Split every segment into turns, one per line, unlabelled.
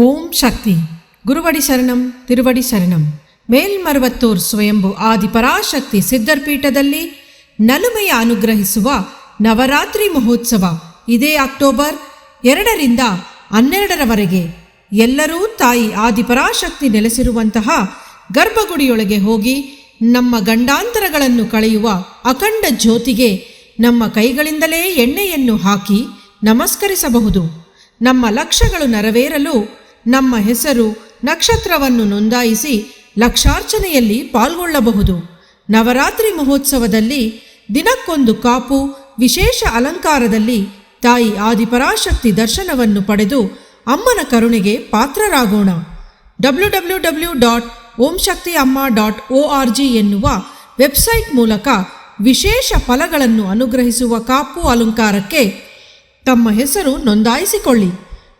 ಓಂ ಶಕ್ತಿ. ಗುರುವಡಿ ಶರಣಂ, ತಿರುವಡಿ ಶರಣಂ. ಮೇಲ್ಮರವತ್ತೂರ್ ಸ್ವಯಂಭು ಆದಿಪರಾಶಕ್ತಿ ಸಿದ್ಧರ್ಪೀಠದಲ್ಲಿ ನಲುಮೆಯ ಅನುಗ್ರಹಿಸುವ ನವರಾತ್ರಿ ಮಹೋತ್ಸವ ಇದೇ ಅಕ್ಟೋಬರ್ ಎರಡರಿಂದ ಹನ್ನೆರಡರವರೆಗೆ. ಎಲ್ಲರೂ ತಾಯಿ ಆದಿಪರಾಶಕ್ತಿ ನೆಲೆಸಿರುವಂತಹ ಗರ್ಭಗುಡಿಯೊಳಗೆ ಹೋಗಿ ನಮ್ಮ ಗಂಡಾಂತರಗಳನ್ನು ಕಳೆಯುವ ಅಖಂಡ ಜ್ಯೋತಿಗೆ ನಮ್ಮ ಕೈಗಳಿಂದಲೇ ಎಣ್ಣೆಯನ್ನು ಹಾಕಿ ನಮಸ್ಕರಿಸಬಹುದು. ನಮ್ಮ ಲಕ್ಷ್ಯಗಳು ನೆರವೇರಲು ನಮ್ಮ ಹೆಸರು ನಕ್ಷತ್ರವನ್ನು ನೋಂದಾಯಿಸಿ ಲಕ್ಷಾರ್ಚನೆಯಲ್ಲಿ ಪಾಲ್ಗೊಳ್ಳಬಹುದು. ನವರಾತ್ರಿ ಮಹೋತ್ಸವದಲ್ಲಿ ದಿನಕ್ಕೊಂದು ಕಾಪು, ವಿಶೇಷ ಅಲಂಕಾರದಲ್ಲಿ ತಾಯಿ ಆದಿಪರಾಶಕ್ತಿ ದರ್ಶನವನ್ನು ಪಡೆದು ಅಮ್ಮನ ಕರುಣೆಗೆ ಪಾತ್ರರಾಗೋಣ. W W W dot Om Amma dot O R G ಎನ್ನುವ ವೆಬ್ಸೈಟ್ ಮೂಲಕ ವಿಶೇಷ ಫಲಗಳನ್ನು ಅನುಗ್ರಹಿಸುವ ಕಾಪು ಅಲಂಕಾರಕ್ಕೆ ತಮ್ಮ ಹೆಸರು ನೋಂದಾಯಿಸಿಕೊಳ್ಳಿ.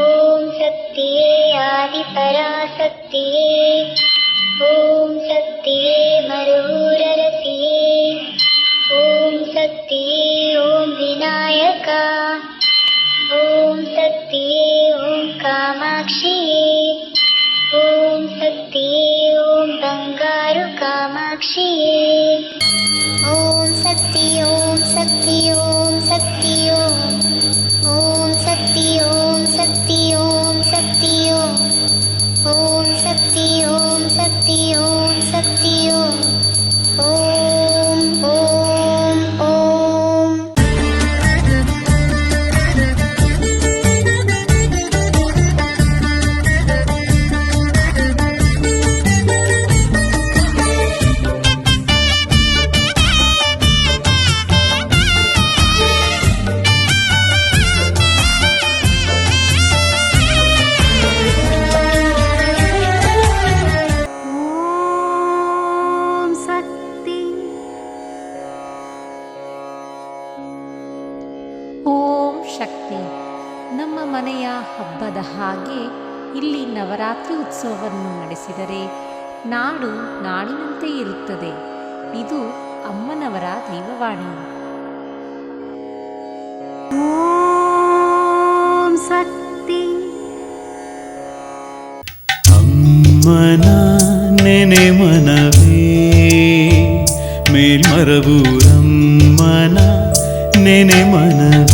ॐ शक्तिये आदिपराशक्तिये ॐ कामाक्षी। ॐ सत्य ॐ बङ्गारु
कामाक्षी ಶಕ್ತಿ. ನಮ್ಮ ಮನೆಯ ಹಬ್ಬದ ಹಾಗೆ ಇಲ್ಲಿ ನವರಾತ್ರಿ ಉತ್ಸವವನ್ನು ನಡೆಸಿದರೆ ನಾಡು ನಾಡಿನಂತೆ ಇರುತ್ತದೆ. ಇದು ಅಮ್ಮನವರ ದೈವವಾಣಿ.
ಓಂ ಶಕ್ತಿ.
ಅಮ್ಮನ ನೆನೆ ಮನವೇ ಮೇಲ್ಮರಬೂರಮ್ಮನ ನೆನೆ ಮನವೇ.